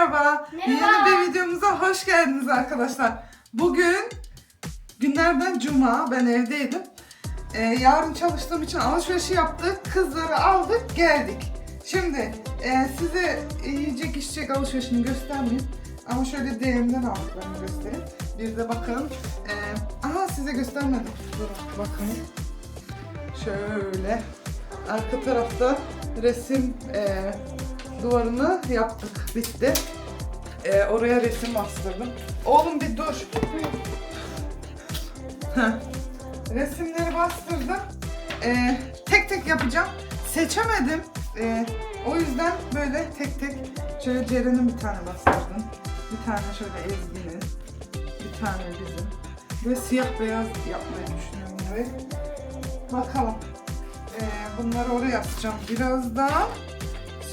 Merhaba. Merhaba. Yeni bir videomuza hoş geldiniz arkadaşlar. Bugün günlerden cuma. Ben evdeydim. Ee, yarın çalıştığım için alışverişi yaptık. Kızları aldık geldik. Şimdi e, size yiyecek içecek alışverişini göstermeyeyim. Ama şöyle DM'den aldıklarını göstereyim. Bir de bakın. E, aha size göstermedim. Durun bakın. Şöyle. Arka tarafta resim e, duvarını yaptık. Bitti. E, oraya resim bastırdım. Oğlum bir dur. Resimleri bastırdım. E, tek tek yapacağım. Seçemedim. E, o yüzden böyle tek tek şöyle Ceren'in bir tane bastırdım. Bir tane şöyle Ezgi'nin. Bir tane bizim. Böyle siyah beyaz yapmayı düşünüyorum burayı. Bakalım. Ee, bunları oraya yapacağım birazdan.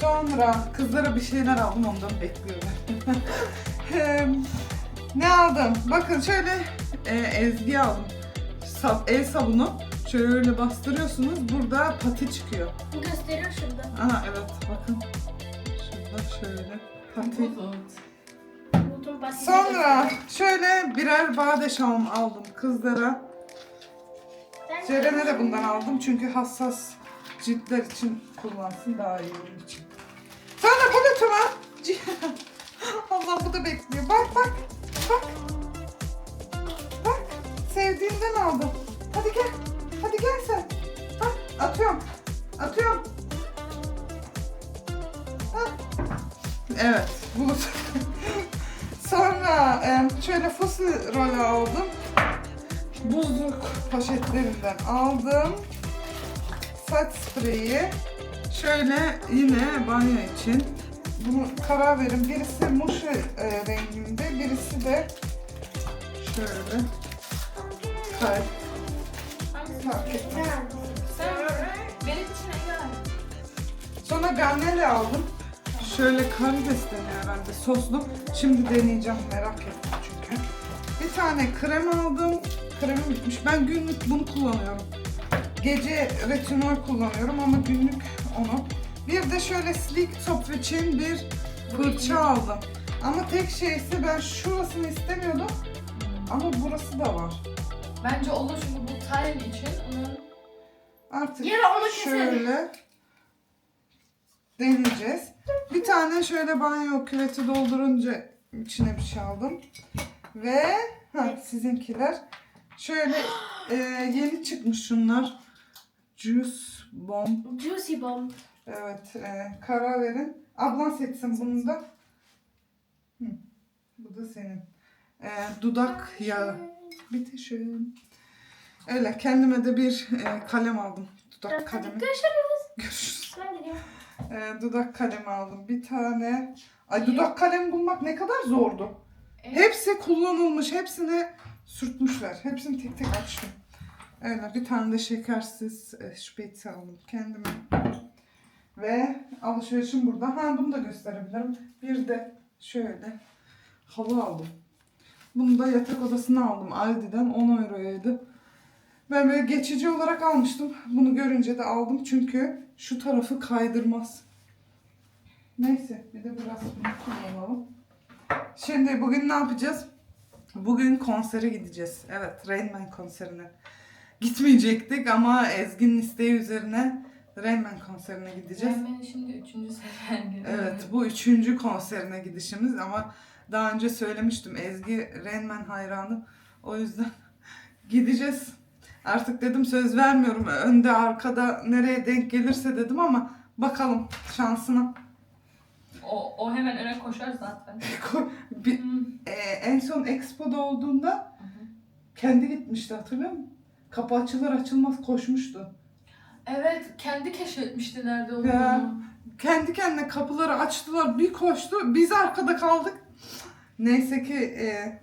Sonra kızlara bir şeyler aldım ondan bekliyorum. Ne aldım? Bakın şöyle e, Ezgi aldım. Sab- el sabunu. Şöyle bastırıyorsunuz. Burada pati çıkıyor. Gösteriyor şurada. Aha evet bakın. Şurada şöyle pati. Sonra şöyle birer badeşam aldım kızlara. Ceren'e de bundan aldım çünkü hassas ciltler için kullansın daha iyi onun için. Sonra bu lütuma. Allah bu da bekliyor. Bak bak bak. Bak sevdiğinden aldım. Hadi gel. Hadi gel sen. Bak atıyorum. Atıyorum. Hah. Evet bulut. Sonra şöyle fosil rolü aldım buzluk poşetlerinden aldım. Saç spreyi. Şöyle yine banyo için. Bunu karar verin. Birisi muşu e, renginde, birisi de şöyle kalp. Fark etmez. Benim için engel. Sonra garnele aldım. Şöyle karides deniyor herhalde soslu. Şimdi deneyeceğim merak ettim çünkü. Bir tane krem aldım. Kremim bitmiş. Ben günlük bunu kullanıyorum. Gece retinol kullanıyorum ama günlük onu. Bir de şöyle sleek top için bir fırça aldım. Ama tek şeysi ben şurasını istemiyordum ama burası da var. Bence olur çünkü bu tile için onun Artık Yine onu keselim. şöyle deneyeceğiz. Bir tane şöyle banyo küveti doldurunca içine bir şey aldım. Ve ha, sizinkiler şöyle e, yeni çıkmış şunlar. Juice Bomb. Juicy Bomb. Evet e, karar verin. Ablan seçsin bunu da. Hı, bu da senin. E, dudak yağı. Bitişim. Öyle kendime de bir e, kalem aldım. Dudak kalemi. Görüşürüz. Görüşürüz. Ben gidiyorum. Ee, dudak kalemi aldım. Bir tane. Ay dudak kalemi bulmak ne kadar zordu. Evet. Hepsi kullanılmış. Hepsini sürtmüşler. Hepsini tek tek açtım. Öyle bir tane de şekersiz e, şpetsi aldım kendime. Ve alışverişim burada. Ha bunu da gösterebilirim. Bir de şöyle halı aldım. Bunu da yatak odasına aldım. Aldi'den 10 euroydu. Ben böyle geçici olarak almıştım. Bunu görünce de aldım çünkü şu tarafı kaydırmaz. Neyse bir de biraz bunu kullanalım. Şimdi bugün ne yapacağız? Bugün konsere gideceğiz. Evet Rain Man konserine. Gitmeyecektik ama Ezgi'nin isteği üzerine Rain Man konserine gideceğiz. Ceren'in şimdi üçüncü sefer. Evet bu üçüncü konserine gidişimiz ama daha önce söylemiştim Ezgi Rain Man hayranı. O yüzden gideceğiz. Artık dedim söz vermiyorum önde arkada nereye denk gelirse dedim ama bakalım şansına. O, o hemen öne koşar zaten. Bir- Hmm. e, en son Expo'da olduğunda kendi gitmişti hatırlıyor musun? Kapı açılır açılmaz koşmuştu. Evet, kendi keşfetmişti nerede Ya. olduğunu. Kendi kendine kapıları açtılar bir koştu biz arkada kaldık. Neyse ki e,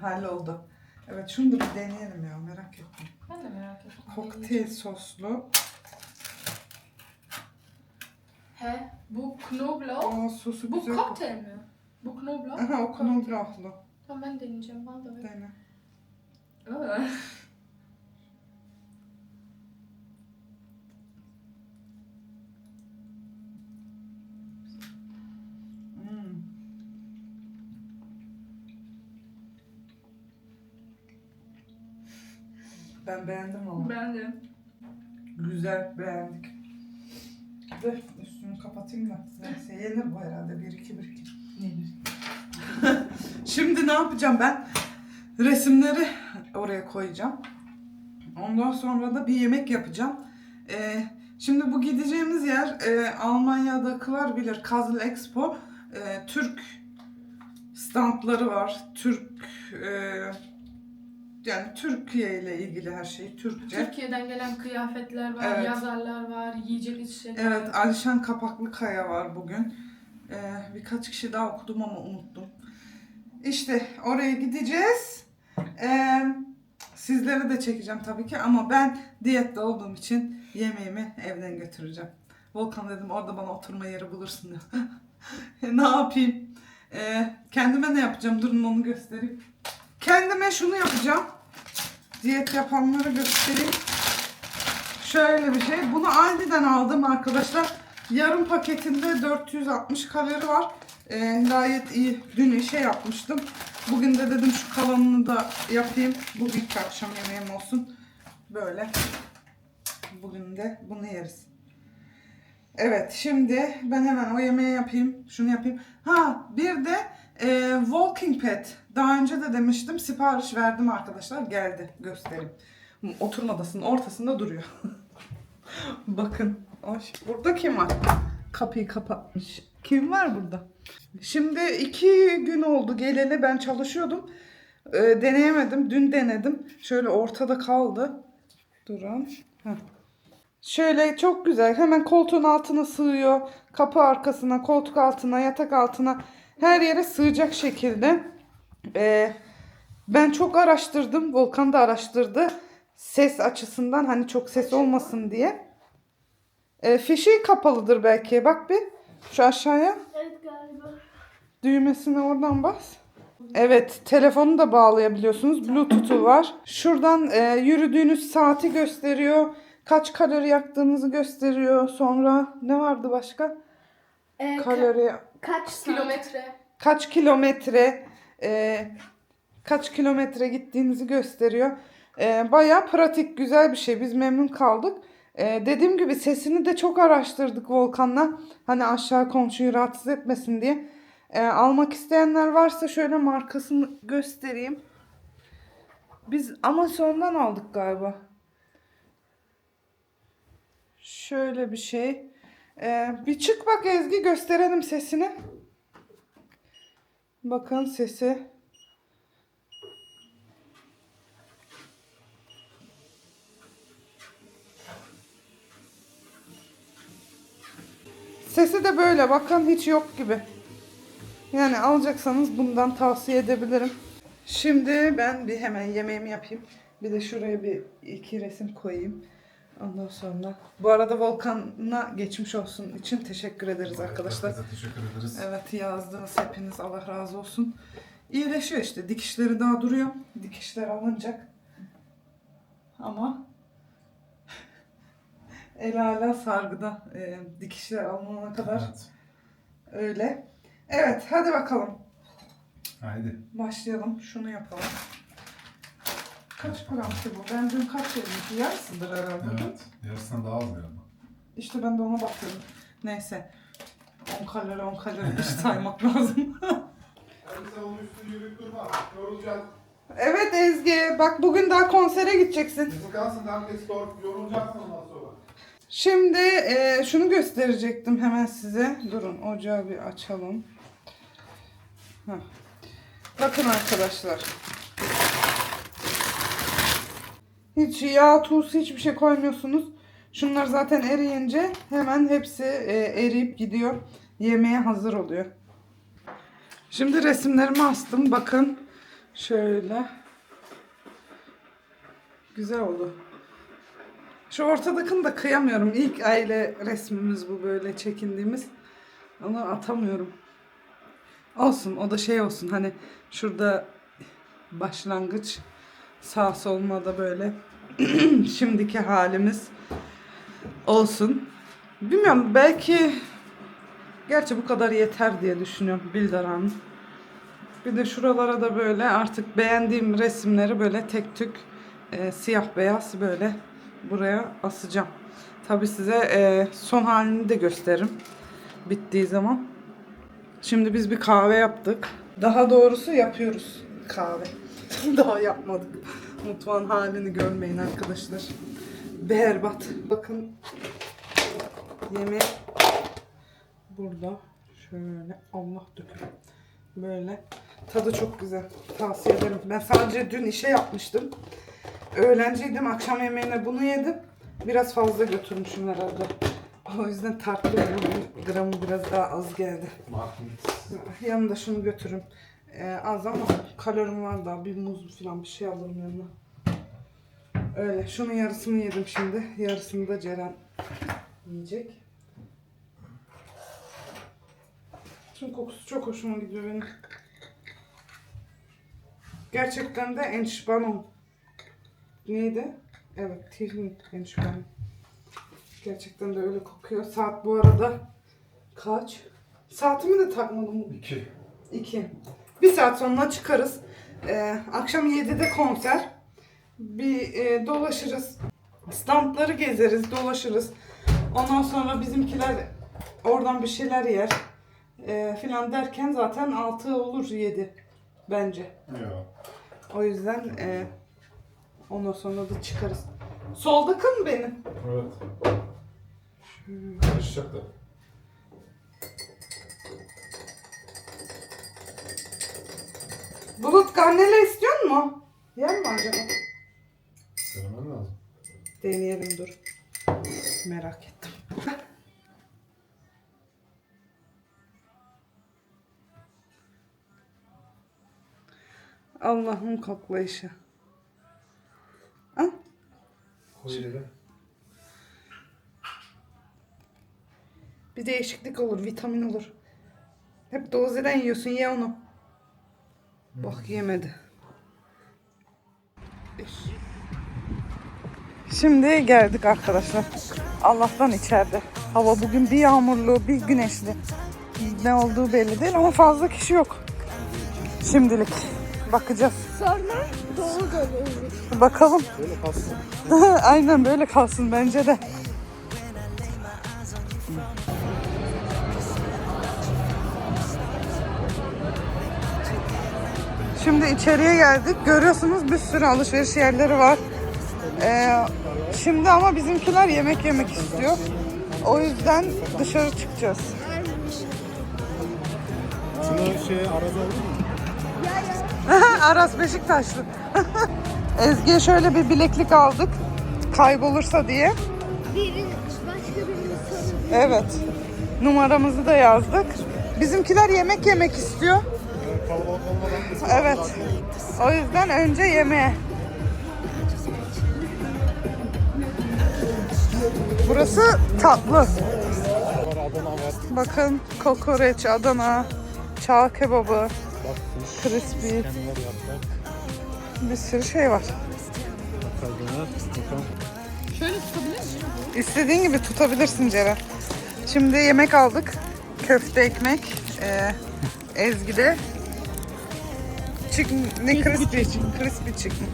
halloldu. Evet şunu da bir deneyelim ya merak ettim. Ben de merak ettim. Kokteyl soslu. He, bu Knoblauch. Aa sosu Bu güzel. kokteyl mi? Bu Knoblauch. Aha o knoblauchlu. Tamam ben deneyeceğim. Bana da ver. Dene. Aa. Hmm. Ben beğendim ama. Ben de. Güzel beğendik. Dur üstünü kapatayım da. Neyse yenir bu herhalde. 1 2 1 2. Yenir. Şimdi ne yapacağım ben? Resimleri oraya koyacağım. Ondan sonra da bir yemek yapacağım. Ee, şimdi bu gideceğimiz yer e, Almanya'dakiler bilir. Kazıl Expo. E, Türk standları var. Türk e, yani Türkiye ile ilgili her şey Türkçe. Türkiye'den gelen kıyafetler var, Evet. yazarlar var, yiyecek içecekler. Evet, Alişan Kapaklıkaya var bugün. Ee, birkaç kişi daha okudum ama unuttum. İşte oraya gideceğiz. Ee, sizlere de çekeceğim tabii ki ama ben diyette olduğum için yemeğimi evden götüreceğim. Volkan dedim orada bana oturma yeri bulursun ne yapayım? Ee, kendime ne yapacağım? Durun onu göstereyim. Kendime şunu yapacağım. Diyet yapanları göstereyim. Şöyle bir şey. Bunu Aldi'den aldım arkadaşlar. Yarım paketinde 460 kalori var. Ee, gayet iyi. Dün şey yapmıştım. Bugün de dedim şu kalanını da yapayım. Bugünkü akşam yemeğim olsun. Böyle. Bugün de bunu yeriz. Evet şimdi ben hemen o yemeği yapayım. Şunu yapayım. Ha bir de e, Walking Pad. Daha önce de demiştim. Sipariş verdim arkadaşlar. Geldi. Göstereyim. Oturma odasının ortasında duruyor. Bakın. Ay, burada kim var? Kapıyı kapatmış. Kim var burada? Şimdi iki gün oldu geleli ben çalışıyordum. Ee, deneyemedim. Dün denedim. Şöyle ortada kaldı. Durun. Heh. Şöyle çok güzel. Hemen koltuğun altına sığıyor. Kapı arkasına, koltuk altına, yatak altına her yere sığacak şekilde. Ee, ben çok araştırdım. Volkan da araştırdı. Ses açısından hani çok ses olmasın diye. Ee, fişi kapalıdır belki. Bak bir. Şu aşağıya. Evet galiba. Düğmesine oradan bas. Evet, telefonu da bağlayabiliyorsunuz. Bluetooth'u var. Şuradan e, yürüdüğünüz saati gösteriyor. Kaç kalori yaktığınızı gösteriyor. Sonra ne vardı başka? Ee, ka- Kalori, kaç saat? Kilometre. kaç kilometre, e, kaç kilometre gittiğinizi gösteriyor. E, Baya pratik, güzel bir şey. Biz memnun kaldık. E, dediğim gibi sesini de çok araştırdık Volkan'la. Hani aşağı komşuyu rahatsız etmesin diye. E, almak isteyenler varsa şöyle markasını göstereyim. Biz Amazon'dan aldık galiba. Şöyle bir şey. E, bir çık bak Ezgi gösterelim sesini. Bakın sesi. Sesi de böyle bakın hiç yok gibi. Yani alacaksanız bundan tavsiye edebilirim. Şimdi ben bir hemen yemeğimi yapayım. Bir de şuraya bir iki resim koyayım. Ondan sonra. Bu arada Volkan'a geçmiş olsun için teşekkür ederiz arkadaşlar. Herkese teşekkür ederiz. Evet yazdınız hepiniz Allah razı olsun. İyileşiyor işte dikişleri daha duruyor. Dikişler alınacak. Ama el hala sargıda e, dikişler alınana kadar Evet. öyle. Evet hadi bakalım Haydi. başlayalım şunu yapalım. Kaç gram ki bu? Ben dün kaç yedim? Yarısıdır herhalde. Evet. Yarısından daha az galiba. İşte ben de ona bakıyorum. Neyse. 10 kalori 10 kalori bir saymak lazım. Sen onun üstüne yürüyüp durma. Yorulacaksın. Evet Ezgi bak bugün daha konsere gideceksin. Sıkarsın herkes doğru. Yorulacaksın ondan sonra. Şimdi e, şunu gösterecektim hemen size. Durun ocağı bir açalım. Heh. Bakın arkadaşlar. Hiç yağ, tuz hiçbir şey koymuyorsunuz. Şunlar zaten eriyince hemen hepsi e, eriyip gidiyor. Yemeğe hazır oluyor. Şimdi resimlerimi astım. Bakın. Şöyle. Güzel oldu. Şu ortadakini da kıyamıyorum. İlk aile resmimiz bu böyle çekindiğimiz. Onu atamıyorum. Olsun o da şey olsun hani şurada başlangıç sağ soluna da böyle şimdiki halimiz olsun. Bilmiyorum belki gerçi bu kadar yeter diye düşünüyorum Bildaran. Bir de şuralara da böyle artık beğendiğim resimleri böyle tek tük e, siyah beyaz böyle buraya asacağım. Tabi size e, son halini de gösteririm bittiği zaman. Şimdi biz bir kahve yaptık. Daha doğrusu yapıyoruz kahve. Daha yapmadık. Mutfağın halini görmeyin arkadaşlar. Berbat. Bakın yemeği burada şöyle Allah döküyor. Böyle. Tadı çok güzel. Tavsiye ederim. Ben sadece dün işe yapmıştım. Öğlenciydim. Akşam yemeğine bunu yedim. Biraz fazla götürmüşüm herhalde. O yüzden tatlı bugün gramı biraz daha az geldi. Yanında şunu götürürüm. Ee, az ama kalorim var daha. Bir muz falan bir şey alırım yanına. Öyle. Şunun yarısını yedim şimdi. Yarısını da Ceren yiyecek. Şunun kokusu çok hoşuma gidiyor benim. Gerçekten de enşibanon. Neydi? Evet, tihin enşibanon. Gerçekten de öyle kokuyor. Saat bu arada kaç? Saatimi de takmadım. İki. 2. Bir saat sonra çıkarız. Ee, akşam 7'de konser. Bir e, dolaşırız. Standları gezeriz, dolaşırız. Ondan sonra bizimkiler oradan bir şeyler yer. Ee, filan derken zaten 6 olur 7 bence. Ya. O yüzden e, ondan sonra da çıkarız. Soldaki mı benim? Evet. Karışacak da. Bulut karnele istiyor mu? Yer mi acaba? Denemen lazım. Deneyelim dur. Merak ettim. Allah'ın koklayışı. Al. Koy ileri. Bir değişiklik olur, vitamin olur. Hep dozeden yiyorsun, ye onu. Bak yemedi. Şimdi geldik arkadaşlar. Allah'tan içeride. Hava bugün bir yağmurlu, bir güneşli. Ne olduğu belli değil ama fazla kişi yok. Şimdilik. Bakacağız. Sonra dolu dolu. Bakalım. Böyle kalsın. Aynen böyle kalsın bence de. Şimdi içeriye geldik. Görüyorsunuz bir sürü alışveriş yerleri var. Ee, şimdi ama bizimkiler yemek yemek istiyor. O yüzden dışarı çıkacağız. Şunu şey arada olur mu? Aras Beşiktaşlı. Ezgi'ye şöyle bir bileklik aldık. Kaybolursa diye. Birinin başka birinin soru. Evet. Numaramızı da yazdık. Bizimkiler yemek yemek istiyor. Evet. O yüzden önce yemeğe. Burası tatlı. Bakın kokoreç, Adana, çağ kebabı, crispy, bir sürü şey var. Kalbine. Bakalım. İstediğin gibi tutabilirsin Ceren. Şimdi yemek aldık. Köfte ekmek. Ee, Ezgi'de. Chicken, ne crispy, crispy chicken.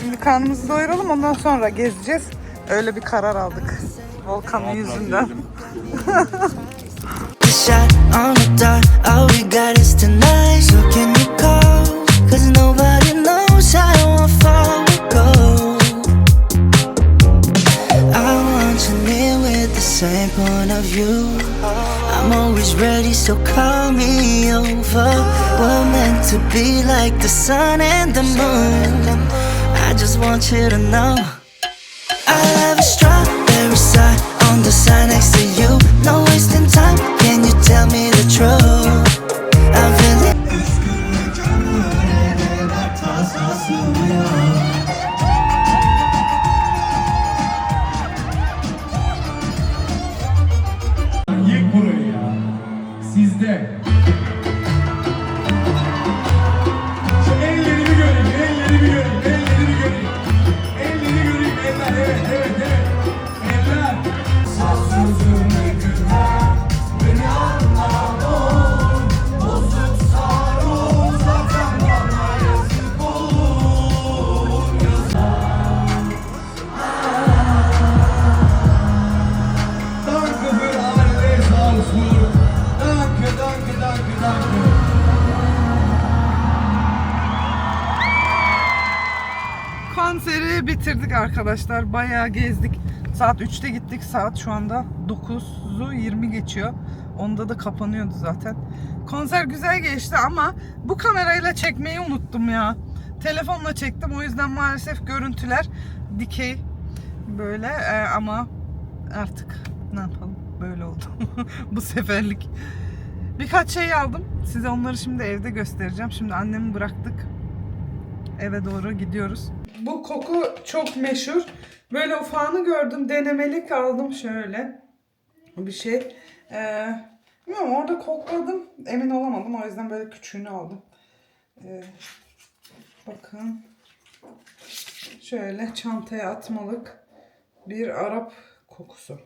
Şimdi karnımızı doyuralım ondan sonra gezeceğiz. Öyle bir karar aldık. Volkan'ın yüzünden. The shot on the dot, all we got is tonight. So can you call? Cause nobody knows how far we go. I want you near with the same point of view. I'm always ready, so call me over. We're meant to be like the sun and the moon. I just want you to know. Arkadaşlar. Bayağı gezdik. Saat 3'te gittik. Saat şu anda 9'u 20 geçiyor. Onda da kapanıyordu zaten. Konser güzel geçti ama bu kamerayla çekmeyi unuttum ya. Telefonla çektim. O yüzden maalesef görüntüler dikey böyle Ee, ama artık ne yapalım böyle oldu. bu seferlik. Birkaç şey aldım. Size onları şimdi evde göstereceğim. Şimdi annemi bıraktık. Eve doğru gidiyoruz. Bu koku çok meşhur. Böyle ufağını gördüm. Denemelik aldım şöyle. Bir şey. Ee, bilmiyorum orada kokladım. Emin olamadım. O yüzden böyle küçüğünü aldım. Ee, bakın. Şöyle çantaya atmalık bir Arap kokusu.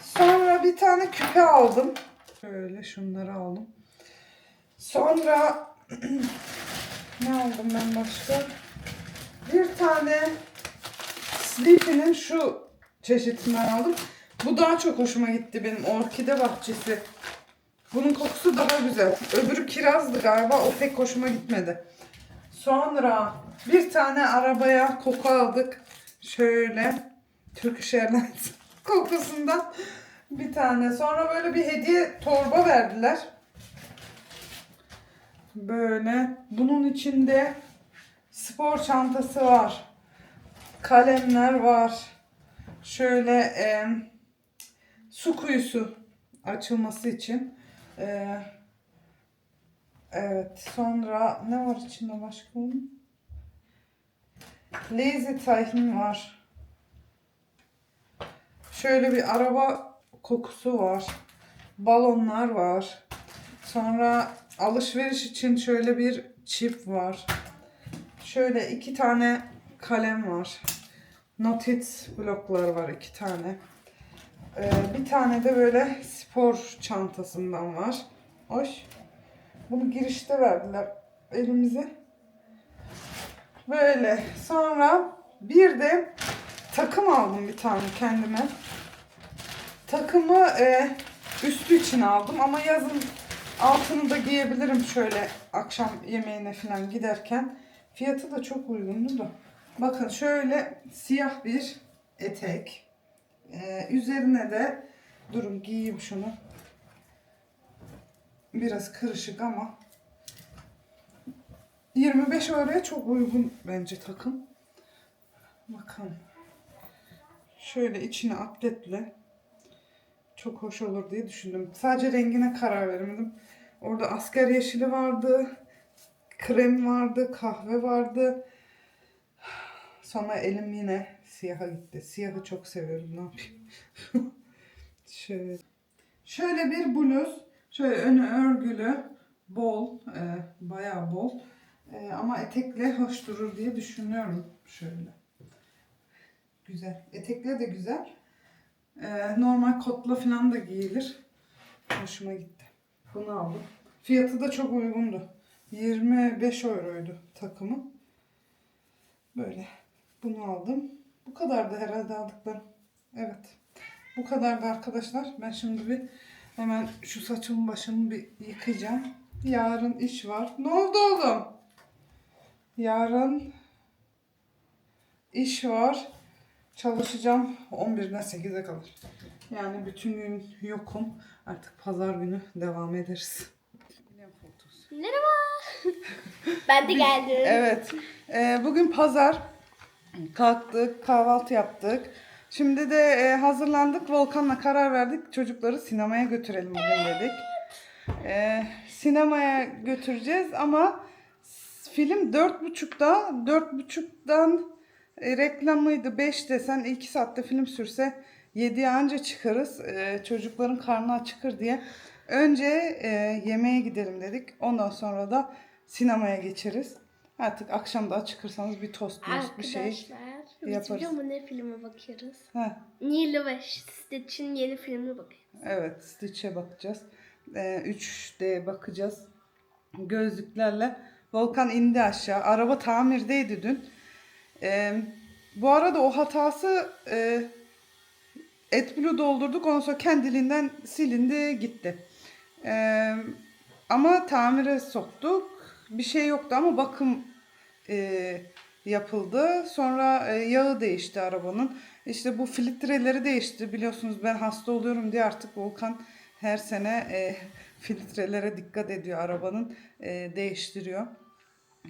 Sonra bir tane küpe aldım. Şöyle şunları aldım. Sonra ne aldım ben başka? Bir tane Sleepy'nin şu çeşitinden aldım. Bu daha çok hoşuma gitti benim orkide bahçesi. Bunun kokusu daha güzel. Öbürü kirazdı galiba. O pek hoşuma gitmedi. Sonra bir tane arabaya koku aldık. Şöyle Turkish Airlines kokusundan bir tane. Sonra böyle bir hediye torba verdiler. Böyle. Bunun içinde spor çantası var. Kalemler var. Şöyle e, su kuyusu açılması için. E, evet. Sonra ne var içinde başka? Lazy Titan var. Şöyle bir araba kokusu var. Balonlar var. Sonra alışveriş için şöyle bir çip var. Şöyle iki tane kalem var. Notit bloklar var iki tane. Ee, bir tane de böyle spor çantasından var. Hoş. Bunu girişte verdiler elimize. Böyle. Sonra bir de takım aldım bir tane kendime. Takımı e, üstü için aldım ama yazın altını da giyebilirim şöyle akşam yemeğine falan giderken. Fiyatı da çok uygundu da. Bakın şöyle siyah bir etek. Ee, üzerine de durun giyeyim şunu. Biraz kırışık ama 25 euroya çok uygun bence takım. Bakın. Şöyle içine atletle çok hoş olur diye düşündüm. Sadece rengine karar veremedim. Orada asker yeşili vardı. Krem vardı, kahve vardı. Sonra elim yine siyaha gitti. Siyahı çok seviyorum. Ne yapayım? Şöyle. Şöyle bir bluz. Şöyle önü örgülü. Bol. e, bayağı bol. E, ama etekle hoş durur diye düşünüyorum. Şöyle. Güzel. Etekle de güzel. E, normal kotla falan da giyilir. Hoşuma gitti. Bunu aldım. Fiyatı da çok uygundu. 25 euroydu takımı. Böyle. Bunu aldım. Bu kadardı herhalde aldıklarım. Evet. Bu kadardı arkadaşlar. Ben şimdi bir hemen şu saçımı başımı bir yıkayacağım. Yarın iş var. Ne oldu oğlum? Yarın iş var. Çalışacağım. 11'den 8'e kadar. Yani bütün gün yokum. Artık pazar günü devam ederiz. Merhaba. ben de geldim. Evet. Ee, bugün pazar. Kalktık, kahvaltı yaptık. Şimdi de e, hazırlandık. Volkan'la karar verdik. Çocukları sinemaya götürelim bugün dedik. Ee, sinemaya götüreceğiz ama film dört buçukta. Dört buçuktan e, reklamıydı. Beş desen iki saatte film sürse yediye anca çıkarız. Ee, çocukların karnı acıkır diye. Önce e, yemeğe gidelim dedik. Ondan sonra da sinemaya geçeriz. Artık akşam da çıkırsanız bir tost most bir şey. Arkadaşlar biz yaparız. musun ne filme bakıyoruz? Heh, Nilo ve Stitch'in yeni filmine bakıyoruz. evet Stitch'e bakacağız. Ee, 3D bakacağız. Gözlüklerle. Volkan indi aşağı. Araba tamirdeydi dün. Ee, bu arada o hatası e, AdBlue doldurduk. Ondan sonra kendiliğinden silindi gitti. Ee, ama tamire soktuk. Bir şey yoktu ama bakım e, yapıldı. Sonra e, yağı değişti arabanın. İşte bu filtreleri değişti. Biliyorsunuz ben hasta oluyorum diye artık Volkan her sene e, filtrelere dikkat ediyor arabanın. E, değiştiriyor.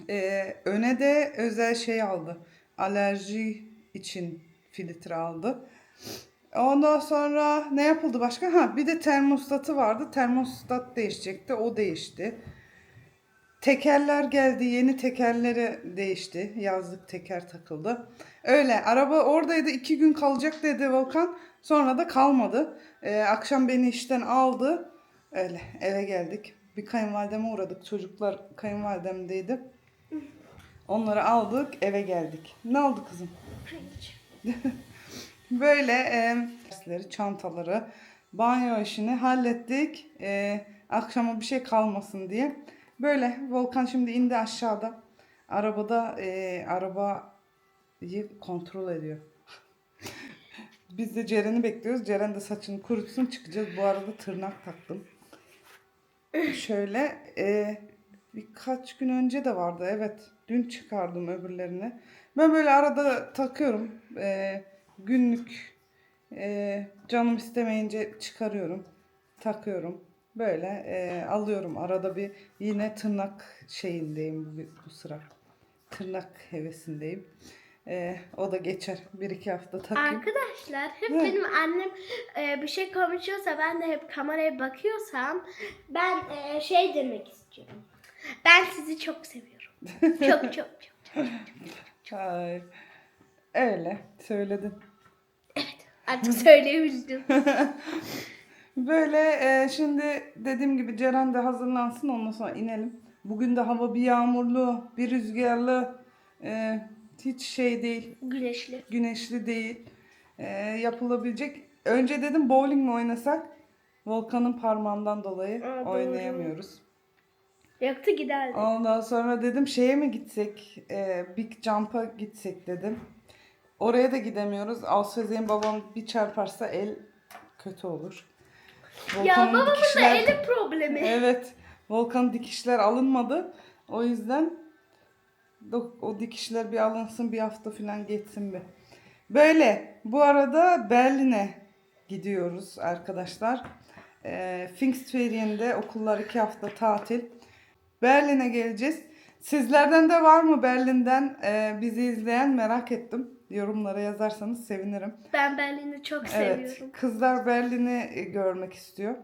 E, öne de özel şey aldı. Alerji için filtre aldı. Ondan sonra ne yapıldı başka? Ha bir de termostatı vardı. Termostat değişecekti. O değişti. Tekerler geldi. Yeni tekerleri değişti. Yazlık teker takıldı. Öyle. Araba oradaydı. iki gün kalacak dedi Volkan. Sonra da kalmadı. Ee, akşam beni işten aldı. Öyle eve geldik. Bir kayınvalideme uğradık. Çocuklar kayınvalidemdeydi. Onları aldık eve geldik. Ne oldu kızım? Böyle e, çantaları, banyo işini hallettik. E, akşama bir şey kalmasın diye. Böyle Volkan şimdi indi aşağıda. Arabada e, arabayı kontrol ediyor. Biz de Ceren'i bekliyoruz. Ceren de saçını kurutsun çıkacağız. Bu arada tırnak taktım. Şöyle e, birkaç gün önce de vardı. Evet. Dün çıkardım öbürlerini. Ben böyle arada takıyorum. E, günlük e, canım istemeyince çıkarıyorum. Takıyorum. Böyle e, alıyorum. Arada bir yine tırnak şeyindeyim bu, bu sıra. Tırnak hevesindeyim. E, o da geçer. Bir iki hafta takayım. Arkadaşlar hep Ne? benim annem e, bir şey konuşuyorsa ben de hep kameraya bakıyorsam ben e, şey demek istiyorum. Ben sizi çok seviyorum. çok çok çok. Ay. Öyle söyledin. Artık söyleyebildim. Böyle e, şimdi dediğim gibi Ceren de hazırlansın ondan sonra inelim. Bugün de hava bir yağmurlu, bir rüzgarlı, e, hiç şey değil, Güneşli. güneşli değil. E, yapılabilecek. Önce dedim bowling mi oynasak? Volkan'ın parmağından dolayı Aa, doğru. oynayamıyoruz. Yoksa giderdi. Ondan sonra dedim şeye mi gitsek, e, Big Jump'a gitsek dedim. Oraya da gidemiyoruz. Alsözey'in babam bir çarparsa el kötü olur. Ya babamın da dikişler- eli problemi. Evet. Volkan dikişler alınmadı. O yüzden o dikişler bir alınsın bir hafta falan geçsin bir. Böyle. Bu arada Berlin'e gidiyoruz arkadaşlar. Ee, Pfingstferien'de okullar iki hafta tatil. Berlin'e geleceğiz. Sizlerden de var mı Berlin'den e, bizi izleyen merak ettim. Yorumlara yazarsanız sevinirim. Ben Berlin'i çok Evet, seviyorum. kızlar Berlin'i e, görmek istiyor.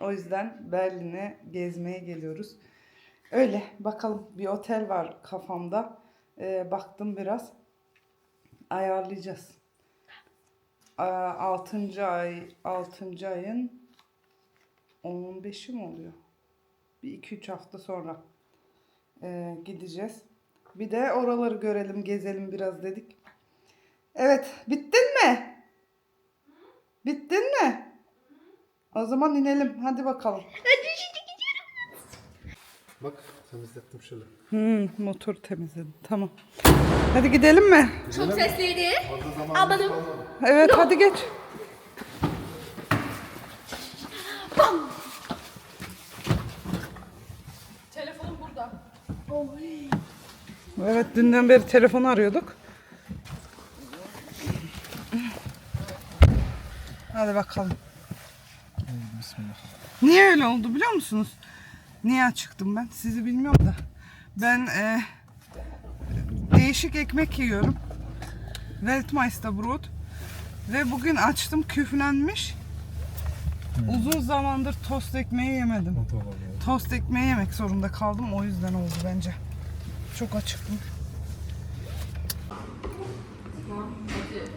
O yüzden Berlin'e gezmeye geliyoruz. Öyle bakalım bir otel var kafamda. Ee, baktım biraz. Ayarlayacağız. 6. ay 6. ayın 15'i mi oluyor? Bir 2-3 hafta sonra e, gideceğiz. Bir de oraları görelim, gezelim biraz dedik. Evet, bittin mi? Bittin mi? O zaman inelim. Hadi bakalım. Bak temizlettim şöyle. Hmm, motor temizledim. Tamam. Hadi gidelim mi? Çok sesliydi. Kalmadı. Evet, hadi geç. Telefonum burada. Evet, dünden beri telefonu arıyorduk. Hadi bakalım. Bismillah. Niye öyle oldu biliyor musunuz? Niye çıktım ben? Sizi bilmiyorum da. Ben e, değişik ekmek yiyorum. Weltmeisterbrot. Ve bugün açtım küflenmiş. Uzun zamandır tost ekmeği yemedim. Tost ekmeği yemek zorunda kaldım. O yüzden oldu bence. Çok acıktım.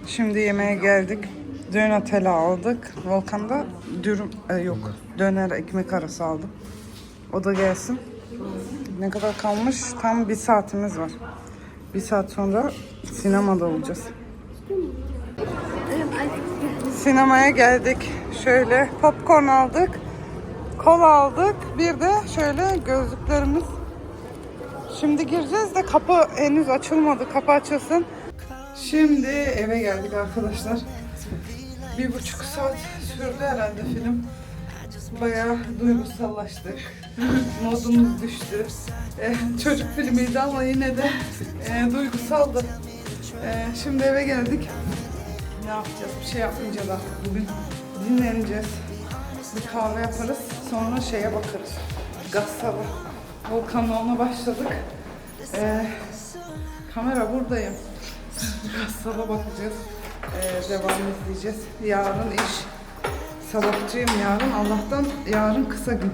Şimdi yemeğe geldik. Döner tela aldık. Volkan'da dürüm e, yok. Döner ekmek arası aldım. O da gelsin. Ne kadar kalmış? Tam bir saatimiz var. Bir saat sonra sinemada olacağız. Sinemaya geldik. Şöyle popcorn aldık. Kola aldık. Bir de şöyle gözlüklerimiz. Şimdi gireceğiz de kapı henüz açılmadı. Kapı açılsın. Şimdi eve geldik arkadaşlar. Bir buçuk saat sürdü herhalde film. bayağı duygusallaştık. Modumuz düştü. Ee, çocuk filmiydi ama yine de e, duygusaldı. Ee, şimdi eve geldik. Ne yapacağız? Bir şey yapmayacağız artık bugün. Dinleneceğiz. Bir kahve yaparız. Sonra şeye bakarız. Gassala. Volkan'la başladık. Ee, kamera buradayım. Gassala bakacağız. Ee, devam izleyeceğiz. Yarın iş. Sabahçıyım yarın. Allah'tan yarın kısa gün.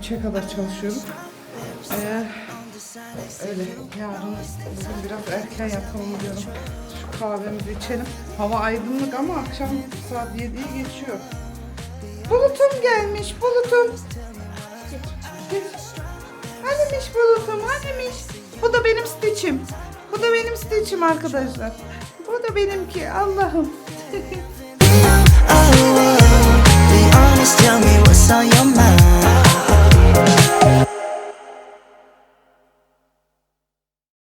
3'e kadar çalışıyorum. Ee, öyle. Yarın bugün biraz erken yatalım diyorum. Şu kahvemizi içelim. Hava aydınlık ama akşam saat 7'yi geçiyor. Bulutum gelmiş, bulutum. Hanimiş bulutum, hanimiş. Bu da benim stitch'im. Bu da benim stitch'im arkadaşlar. Bu da benimki Allah'ım. Oh, oh, oh, be honest, tell me what's on your mind.